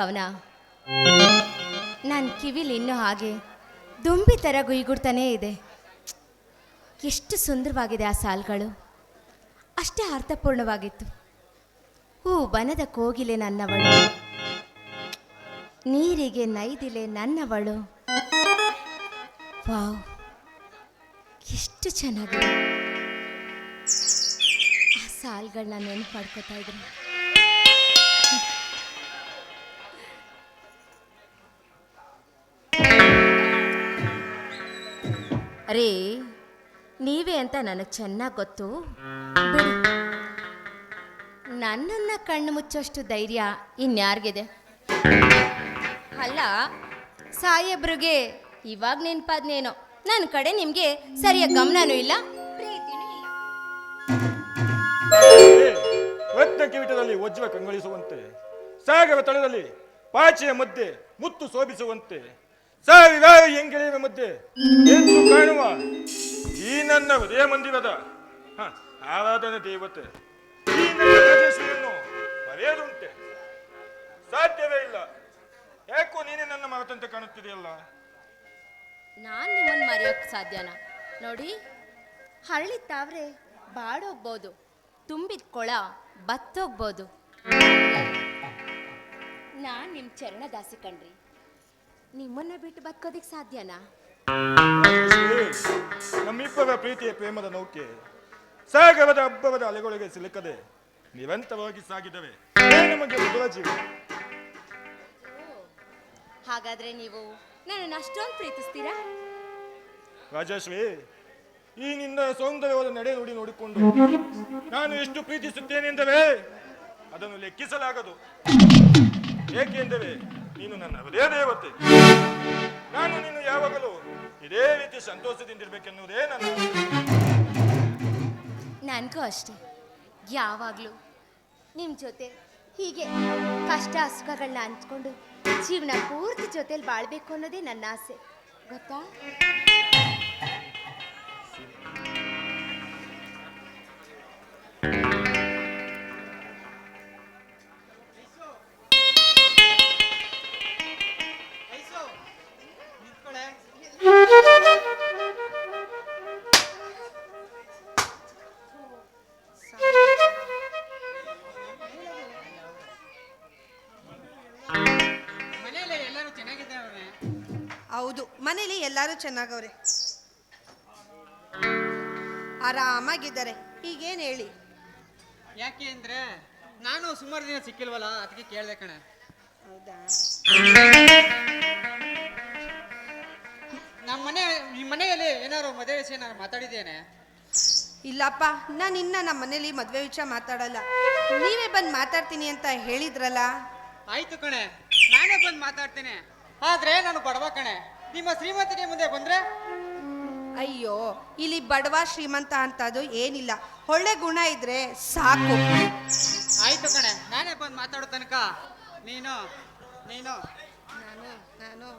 ಕವನ. ನನ್ನ ಕಿವಿಲಿ ಇನ್ನೂ ಹಾಗೆ ದುಂಬಿ ಥರ ಗುಯ್ಗುಡ್ತಾನೇ ಇದೆ. ಎಷ್ಟು ಸುಂದರವಾಗಿದೆ ಆ ಸಾಲುಗಳು. ಅಷ್ಟೇ ಅರ್ಥಪೂರ್ಣವಾಗಿತ್ತು. ಹೂ, ಬನದ ಕೋಗಿಲೆ ನನ್ನವಳು. ನೀರಿಗೆ ನೈದಿಲೆ ನನ್ನವಳು. ವಾವ್, ಎಷ್ಟು ಚೆನ್ನಾಗಿದೆ. ಆ ಸಾಲುಗಳನ್ನ ನೆನಪು ಮಾಡ್ಕೋತಾ ಇದ್ದೀನಿ ಅರೇ ನೀವೇ ಅಂತ ನನಗೆ ಚೆನ್ನಾಗಿ ಗೊತ್ತು. ನನ್ನನ್ನ ಕಣ್ಣು ಮುಚ್ಚೋಷ್ಟು ಧೈರ್ಯ ಇನ್ಯಾರಿಗಿದೆ? ಅಲ್ಲ ಸಾಹೇಬ್ರಿಗೆ ಇವಾಗ ನೆನ್ಪಾದ್ನೇನೋ. ನನ್ನ ಕಡೆ ನಿಮಗೆ ಸರಿಯಾಗಿ ಗಮನನೂ ಇಲ್ಲ. ಪ್ರೀತಿನೂ ಇಲ್ಲ. ರತ್ನ ಕಿವಿಟದಲ್ಲಿ ವಜ್ರ ಕಂಗೊಳಿಸುವಂತೆ ಸಾಗರ ತಳದಲ್ಲಿ ಪಾಚಿಯ ಮಧ್ಯೆ ಮುತ್ತು ಶೋಭಿಸುವಂತೆ ಸಾವಿರಾರು ಎಂಗೆಳೆಯರ ಮಧ್ಯೆ ಎಂದು ಕಾಣುವ ಈ ನನ್ನ ಹೃದಯ ಮಂದಿರದ ಆರಾಧನೆ ದೇವತೆ. ಈ ನನ್ನ ಸಾಧ್ಯವೇ ಇಲ್ಲ. ಯಾಕೋ ನೀನೇ ನನ್ನ ಮಗತಂತೆ ಕಾಣುತ್ತಿದೆಯಲ್ಲ? ನಾನ್ ನಿಮ್ಮನ್ನ ಮರೆಯೋಕ್ ಸಾಧ್ಯನ? ನೋಡಿ ಹರಳಿ ತಾವ್ರೆ ಬಾಡೋಗ್ಬೋದು. ತುಂಬಿದ ಕೊಳ ಬತ್ತೋಗ್ಬೋದು. ನಾನ್ ನಿಮ್ ಚರಣದಾಸಿ ಕಣ್ರಿ. ನಿಮ್ಮನ್ನ ಬಿಟ್ಟು ಬದುಕೋದಿಕ್ ಸಾಧ್ಯನಾ? ನಮ್ಮಿಬ್ಬರ ಪ್ರೀತಿಯ ಪ್ರೇಮದ ನೌಕೆ ಸಾಗರದ ಹಬ್ಬರದ ಅಲೆಗಳಿಗೆ ಸಿಲುಕದೆ ನಿರಂತರವಾಗಿ ಸಾಗಿದವೆ. ನಮಗೆ ಮಧುರ ಹಾಗಾದ್ರೆ ನೀವು ನನ್ನನ್ನು ಅಷ್ಟೊಂದು ಪ್ರೀತಿಸ್ತೀರಾ? ರಾಜಶ್ರೀ ಈ ನಿನ್ನ ಸೌಂದರ್ಯವಾದ ನಡೆ ನುಡಿ ನೋಡಿಕೊಂಡು ನಾನು ಎಷ್ಟು ಪ್ರೀತಿಸುತ್ತೇನೆಂದರೆ ಅದನ್ನು ಲೆಕ್ಕಿಸಲಾಗದು. ಏಕೆಂದರೆ ನೀನು ನನ್ನ ಹೃದಯ ದೇವತೆ. ನಾನು ನೀನು ಯಾವಾಗಲೂ ಇದೇ ರೀತಿ ಸಂತೋಷದಿಂದಿರ್ಬೇಕೆನ್ನುವುದೇ ನನ್ನ. ನನಗೂ ಅಷ್ಟೇ. ಯಾವಾಗಲೂ ನಿಮ್ಮ ಜೊತೆ ಹೀಗೆ ಕಷ್ಟ ಸುಖಗಳನ್ನ ಹಂಚ್ಕೊಂಡು ಜೀವನ ಪೂರ್ತಿ ಜೊತೆಲಿ ಬಾಳ್ಬೇಕು ಅನ್ನೋದೇ ನನ್ನ ಆಸೆ. ಗೊತ್ತಾ? ಹೌದು. ಮನೇಲಿ ಎಲ್ಲರೂ ಚೆನ್ನಾಗವ್ರೆ? ಆರಾಮಾಗಿದ್ದಾರೆ. ಈಗೇನು ಹೇಳಿ? ಯಾಕೆ ಅಂದ್ರೆ ನಾನು ಸುಮಾರು ದಿನ ಸಿಕ್ಕಿಲ್ವಲ್ಲ ಅದಕ್ಕೆ ಕೇಳಿದೆ ಕಣೆ. ಹೌದಾ? ನಮ್ಮ ಮನೆ ಈ ಮನೆಯಲ್ಲಿ ಏನಾದ್ರು ಮದುವೆ ವಿಷಯ ಏನಾದ್ರು ಮಾತಾಡಿದ್ದೇನೆ? ಇಲ್ಲಪ್ಪ ನಾನು ಇನ್ನ ನಮ್ಮ ಮನೇಲಿ ಮದುವೆ ವಿಷಯ ಮಾತಾಡಲ್ಲ. ನೀವೇ ಬಂದು ಮಾತಾಡ್ತೀನಿ ಅಂತ ಹೇಳಿದ್ರಲ್ಲ? ಆಯ್ತು ಕಣೆ ನಾನೇ ಬಂದು ಮಾತಾಡ್ತೇನೆ. ಆದ್ರೆ ನಾನು ಬಡವ ಕಣೆ. ನಿಮ್ಮ ಶ್ರೀಮಂತಿಗೆ ಮುಂದೆ ಬಂದ್ರೆ? ಅಯ್ಯೋ ಇಲ್ಲಿ ಬಡವ ಶ್ರೀಮಂತ ಅಂತದು ಏನಿಲ್ಲ. ಒಳ್ಳೆ ಗುಣ ಇದ್ರೆ ಸಾಕು. ಆಯ್ತು ಕಣೆ ನಾನೇ ಬಂದು ಮಾತಾಡೋ ತನಕ. ನೀನು ನೀನು ನಾನು ನಾನು.